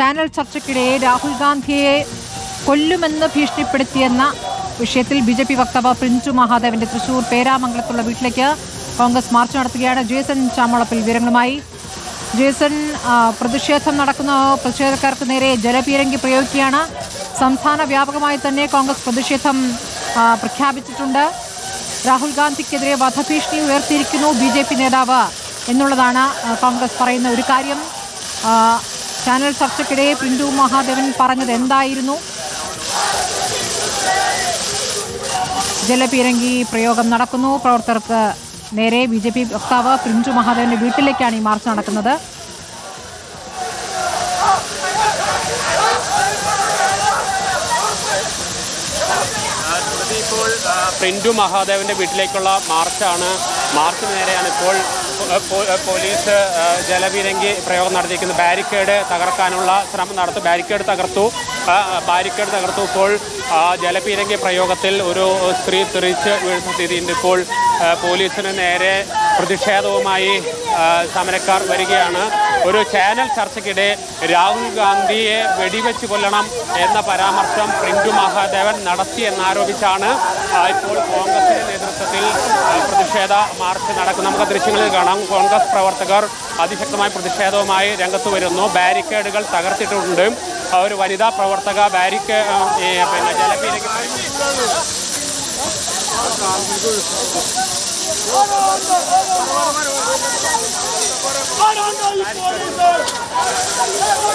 Channel ചർച്ചയ്ക്കിടെ രാഹുൽ ഗാന്ധിയെ കൊല്ലുമെന്ന് ഭീഷണിപ്പെടുത്തിയെന്ന വിഷയത്തിൽ ബി ജെ പി വക്താവ് പ്രിഞ്ചു മഹാദേവന്റെ തൃശൂർ പേരാമംഗലത്തുള്ള വീട്ടിലേക്ക് കോൺഗ്രസ് മാർച്ച് നടത്തുകയാണ്. ജേസൺ ചാമളപ്പിൽ വിവരങ്ങളുമായി. ജേസൺ പ്രതിഷേധം നടക്കുന്ന പ്രതിഷേധക്കാർക്ക് നേരെ ജലപീരങ്കി പ്രയോഗിക്കുകയാണ്. സംസ്ഥാന വ്യാപകമായി തന്നെ കോൺഗ്രസ് പ്രതിഷേധം പ്രഖ്യാപിച്ചിട്ടുണ്ട്. രാഹുൽ ഗാന്ധിക്കെതിരെ വധഭീഷണി ഉയർത്തിയിരിക്കുന്നു ബി ജെ പി നേതാവ് എന്നുള്ളതാണ് കോൺഗ്രസ് പറയുന്ന ഒരു കാര്യം. ചാനൽ ചർച്ചയ്ക്കിടെ പിന്തു മഹാദേവൻ പറഞ്ഞത് എന്തായിരുന്നു? ജലപീരങ്കി പ്രയോഗം നടക്കുന്നു. പ്രവർത്തകർക്ക് നേരെ ബി ജെ പി വക്താവ് പ്രിഞ്ചു മഹാദേവന്റെ വീട്ടിലേക്കാണ് ഈ മാർച്ച് നടക്കുന്നത്. ആ, മഹാദേവന്റെ വീട്ടിലേക്കുള്ള മാർച്ചാണ്. മാർച്ചിന് നേരെയാണ് ഇപ്പോൾ പോലീസ് ജലപീരങ്കി പ്രയോഗം നടത്തിയിരിക്കുന്നത്. ബാരിക്കേഡ് തകർക്കാനുള്ള ശ്രമം നടത്തും ബാരിക്കേഡ് തകർത്തു ബാരിക്കേഡ് തകർത്തു ഇപ്പോൾ ജലപീരങ്കി പ്രയോഗത്തിൽ ഒരു സ്ത്രീ തെറിച്ച് വീഴുന്ന സ്ഥിതിയുണ്ട് ഇപ്പോൾ പോലീസിന് നേരെ പ്രതിഷേധവുമായി സമരക്കാർ വരികയാണ്. ഒരു ചാനൽ ചർച്ചയ്ക്കിടെ രാഹുൽ ഗാന്ധിയെ വെടിവെച്ച് കൊല്ലണം എന്ന പരാമർശം പ്രിന്റു മഹാദേവൻ നടത്തി എന്നാരോപിച്ചാണ് ഇപ്പോൾ കോൺഗ്രസിന്റെ നേതൃത്വത്തിൽ പ്രതിഷേധ മാർച്ച് നടക്കുന്നത് നമുക്ക് ദൃശ്യങ്ങളിൽ കാണാം. കോൺഗ്രസ് പ്രവർത്തകർ അതിശക്തമായ പ്രതിഷേധവുമായി രംഗത്ത് വരുന്നു. ബാരിക്കേഡുകൾ തകർത്തിട്ടുണ്ട്. ഒരു വനിതാ പ്രവർത്തക ബാരിക്കേ പിന്നെ ഈ പിന്നെ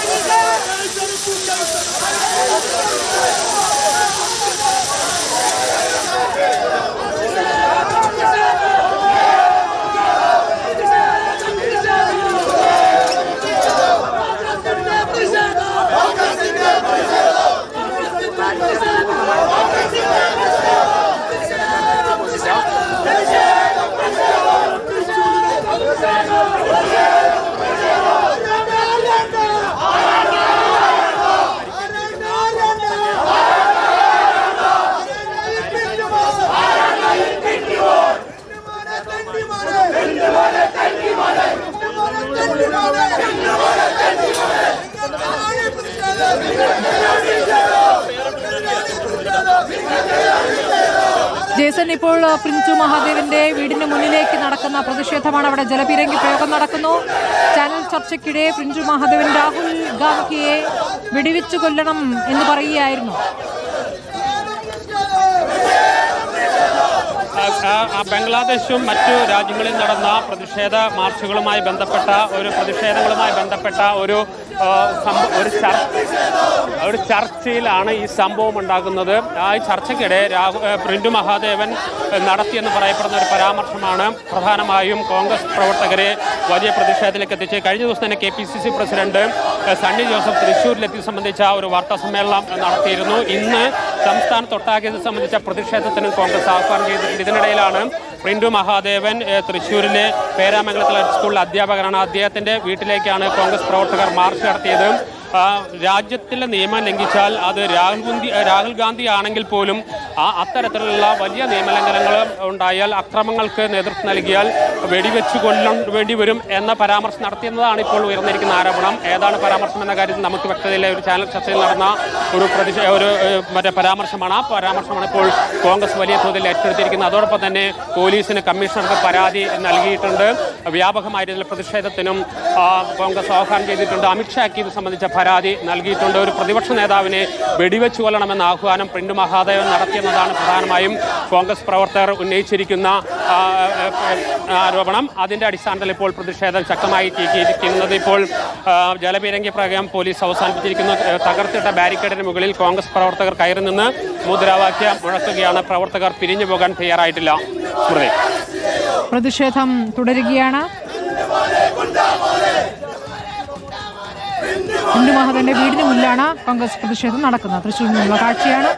ജലപീരങ്കി ഇപ്പോൾ പ്രിൻസു മഹാദേവന്റെ വീടിന് മുന്നിലേക്ക് നടക്കുന്ന പ്രതിഷേധമാണ് അവിടെ ജലപീരങ്കി പ്രയോഗം നടക്കുന്നു. ചാനൽ ചർച്ചയ്ക്കിടെ പ്രിൻസു മഹാദേവൻ രാഹുൽ ഗാന്ധിയെ വെടിവെച്ചു കൊല്ലണം എന്ന് പറയുകയായിരുന്നു ആ, ആ, ബംഗ്ലാദേശും മറ്റു രാജ്യങ്ങളിൽ നടന്ന പ്രതിഷേധ മാർച്ചുകളുമായി ബന്ധപ്പെട്ട ഒരു പ്രതിഷേധങ്ങളുമായി ബന്ധപ്പെട്ട ഒരു ഒരു ഒരു ചർച്ചയിലാണ് ഈ സംഭവം ഉണ്ടാകുന്നത്. ആ ചർച്ചയ്ക്കിടെ രാഹു പ്രിൻഡു മഹാദേവൻ നടത്തിയെന്ന് പറയപ്പെടുന്ന ഒരു പരാമർശമാണ് പ്രധാനമായും കോൺഗ്രസ് പ്രവർത്തകരെ വലിയ പ്രതിഷേധത്തിലേക്ക് എത്തിച്ച് കഴിഞ്ഞ ദിവസം തന്നെ K P C C president Sunny Joseph തൃശ്ശൂരിലെത്തി സംബന്ധിച്ച ഒരു വാർത്താ സമ്മേളനം നടത്തിയിരുന്നു. ഇന്ന് സംസ്ഥാനത്തൊട്ടാകെ സംബന്ധിച്ച പ്രതിഷേധത്തിനും കോൺഗ്രസ് ആഹ്വാനം ചെയ്തിട്ടുണ്ട്. ഇതിനിടയിലാണ് പ്രിന്റു മഹാദേവൻ തൃശ്ശൂരിലെ പേരാമംഗലത്തിലെ സ്കൂളിലെ അധ്യാപകനാണ്. അദ്ദേഹത്തിന്റെ വീട്ടിലേക്കാണ് കോൺഗ്രസ് പ്രവർത്തകർ മാർച്ച് നടത്തിയത്. രാജ്യത്തിലെ നിയമം ലംഘിച്ചാൽ അത് രാഹുൽ ഗാന്ധി രാഹുൽ ഗാന്ധി ആണെങ്കിൽ പോലും ആ അത്തരത്തിലുള്ള വലിയ നിയമലംഘനങ്ങൾ ഉണ്ടായാൽ അക്രമങ്ങൾക്ക് നേതൃത്വം നൽകിയാൽ വെടിവെച്ച് കൊല്ലാൻ വേണ്ടി വരും എന്ന പരാമർശം നടത്തിയെന്നതാണ് ഇപ്പോൾ ഉയർന്നിരിക്കുന്ന ആരോപണം. ഏതാണ് പരാമർശം എന്ന കാര്യത്തിൽ നമുക്ക് വ്യക്തതയില്ല ഒരു ചാനൽ ചർച്ചയിൽ നടന്ന ഒരു പ്രതിഷേ ഒരു മറ്റേ പരാമർശമാണ്. ആ പരാമർശമാണ് ഇപ്പോൾ കോൺഗ്രസ് വലിയ തോതിൽ ഏറ്റെടുത്തിരിക്കുന്നത്. അതോടൊപ്പം തന്നെ പോലീസിന് കമ്മീഷണർക്ക് പരാതി നൽകിയിട്ടുണ്ട്. വ്യാപകമായ രീതിയിൽ പ്രതിഷേധത്തിനും കോൺഗ്രസ് ആഹ്വാനം ചെയ്തിട്ടുണ്ട്. അമിത്ഷാക്ക് ഇത് സംബന്ധിച്ച പരാതി നൽകിയിട്ടുണ്ട്. ഒരു പ്രതിപക്ഷ നേതാവിനെ വെടിവെച്ച് കൊല്ലണമെന്ന ആഹ്വാനം പ്രിന്റ് മഹാദേവൻ നടത്തിയെന്നതാണ് പ്രധാനമായും കോൺഗ്രസ് പ്രവർത്തകർ ഉന്നയിച്ചിരിക്കുന്ന ആരോപണം. അതിന്റെ അടിസ്ഥാനത്തിൽ ഇപ്പോൾ പ്രതിഷേധം ശക്തമായി തീറ്റിയിരിക്കുന്നത് ഇപ്പോൾ ജലപീരങ്കി പ്രകം പോലീസ് അവസാനിപ്പിച്ചിരിക്കുന്നു. തകർത്തിട്ട ബാരിക്കേഡിന് മുകളിൽ കോൺഗ്രസ് പ്രവർത്തകർ കയറി നിന്ന് മുദ്രാവാക്യം മുഴക്കുകയാണ്. പ്രവർത്തകർ പിരിഞ്ഞു പോകാൻ തയ്യാറായിട്ടില്ല. പ്രതിഷേധം തുടരുകയാണ്. ഹിന്ദു മഹതന്റെ വീടിന് മുന്നിലാണ് കോൺഗ്രസ് പ്രതിഷേധം നടക്കുന്നത്. തൃശ്ശൂരിൽ നിന്നുള്ള കാഴ്ചയാണ്.